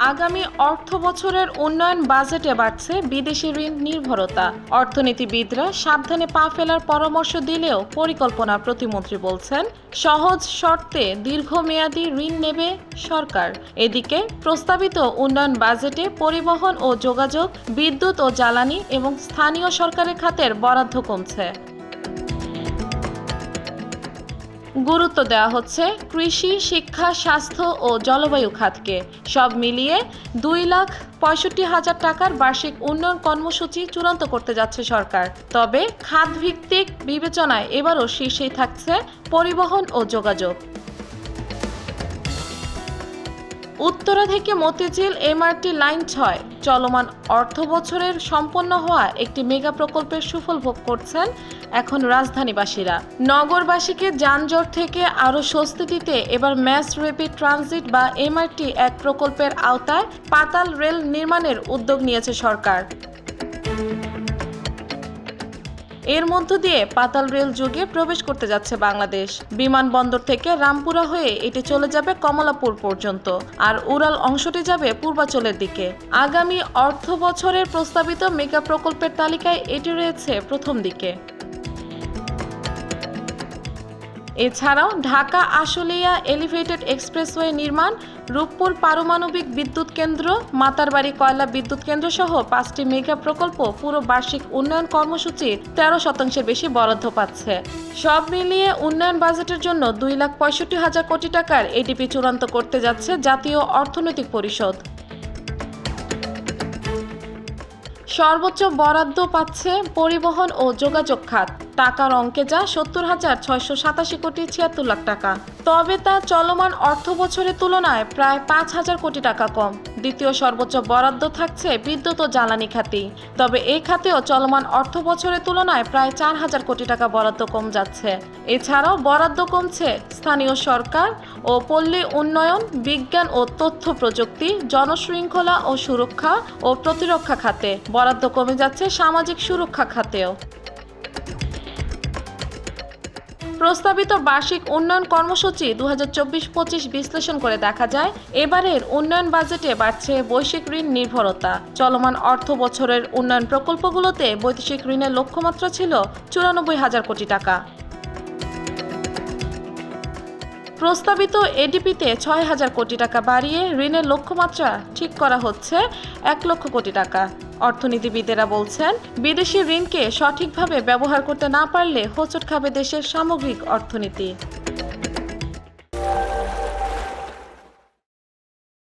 আগামী অর্থ বছরের উন্নয়ন বাজেটে বাড়ছে বিদেশি ঋণ নির্ভরতা। অর্থনীতিবিদরা সাবধানে পা ফেলার পরামর্শ দিলেও পরিকল্পনা প্রতিমন্ত্রী বলছেন, সহজ শর্তে দীর্ঘমেয়াদী ঋণ নেবে সরকার। এদিকে প্রস্তাবিত উন্নয়ন বাজেটে পরিবহন ও যোগাযোগ, বিদ্যুৎ ও জ্বালানি এবং স্থানীয় সরকারের খাতের বরাদ্দ কমছে। গুরুত্ব দেওয়া হচ্ছে কৃষি, শিক্ষা, স্বাস্থ্য ও জলবায়ু খাতকে। সব মিলিয়ে দুই লাখ পঁয়ষট্টি হাজার টাকার বার্ষিক উন্নয়ন কর্মসূচি চূড়ান্ত করতে যাচ্ছে সরকার। তবে খাতভিত্তিক বিবেচনায় এবারও শীর্ষেই থাকছে পরিবহন ও যোগাযোগ। উত্তরা থেকে মতিঝিল এমআরটি লাইন ছয়। চলমান অর্থ বছরের সম্পন্ন হওয়া একটি মেগা প্রকল্পের সুফল ভোগ করছেন এখন রাজধানীবাসীরা। নগরবাসীকে যানজট থেকে আরও স্বস্তি দিতে এবার ম্যাস রেপিড ট্রানজিট বা এমআরটি এক প্রকল্পের আওতায় পাতাল রেল নির্মাণের উদ্যোগ নিয়েছে সরকার। এর মধ্য দিয়ে পাতাল রেল যুগে প্রবেশ করতে যাচ্ছে বাংলাদেশ। বিমানবন্দর থেকে রামপুরা হয়ে এটি চলে যাবে কমলাপুর পর্যন্ত, আর উড়াল অংশটি যাবে পূর্বাচলের দিকে। আগামী অর্থ বছরের প্রস্তাবিত মেগা প্রকল্পের তালিকায় এটি রয়েছে প্রথম দিকে। এছাড়াও ঢাকা আশুলিয়া এলিভেটেড এক্সপ্রেসওয়ে নির্মাণ, রূপপুর পারমাণবিক বিদ্যুৎ কেন্দ্র, মাতারবাড়ি কয়লা বিদ্যুৎ কেন্দ্র সহ পাঁচটি মেগা প্রকল্প পুরো বার্ষিক উন্নয়ন কর্মসূচির তেরো শতাংশের বেশি বরাদ্দ পাচ্ছে। সব মিলিয়ে উন্নয়ন বাজেটের জন্য দুই লাখ পঁয়ষট্টি হাজার কোটি টাকার এডিপি চূড়ান্ত করতে যাচ্ছে জাতীয় অর্থনৈতিক পরিষদ। সর্বোচ্চ বরাদ্দ পাচ্ছে পরিবহন ও যোগাযোগ খাত। টাকার অঙ্কে যা সত্তর হাজার ছয়শো সাতাশি কোটি ছিয়াত্তর লাখ টাকা। তবে তা চলমান অর্থ বছরের তুলনায় প্রায় পাঁচ হাজার কোটি টাকা কম। দ্বিতীয় সর্বোচ্চ বরাদ্দ থাকছে বিদ্যুৎ ও জ্বালানি খাতেই তবে এই খাতেও চলমান অর্থ বছরের তুলনায় প্রায় চার হাজার কোটি টাকা বরাদ্দ কম যাচ্ছে। এছাড়াও বরাদ্দ কমছে স্থানীয় সরকার ও পল্লী উন্নয়ন, বিজ্ঞান ও তথ্য প্রযুক্তি, জনশৃঙ্খলা ও সুরক্ষা ও প্রতিরক্ষা খাতে। বরাদ্দ কমে যাচ্ছে সামাজিক সুরক্ষা খাতেও। প্রস্তাবিত বার্ষিক উন্নয়ন কর্মসূচি দু হাজার বিশ্লেষণ করে দেখা যায়, এবারের উন্নয়ন বাজেটে বাড়ছে বৈশ্বিক ঋণ নির্ভরতা। চলমান অর্থ বছরের উন্নয়ন প্রকল্পগুলোতে বৈদেশিক ঋণের লক্ষ্যমাত্রা ছিল চুরানব্বই হাজার কোটি টাকা। প্রস্তাবিত এডিপিতে ছয় হাজার কোটি টাকা বাড়িয়ে ঋণের লক্ষ্যমাত্রা ঠিক করা হচ্ছে এক লক্ষ কোটি টাকা। অর্থনীতিবিদেরা বলছেন, বিদেশি ঋণকে সঠিকভাবে ব্যবহার করতে না পারলে হোঁচট খাবে দেশের সামগ্রিক অর্থনীতি।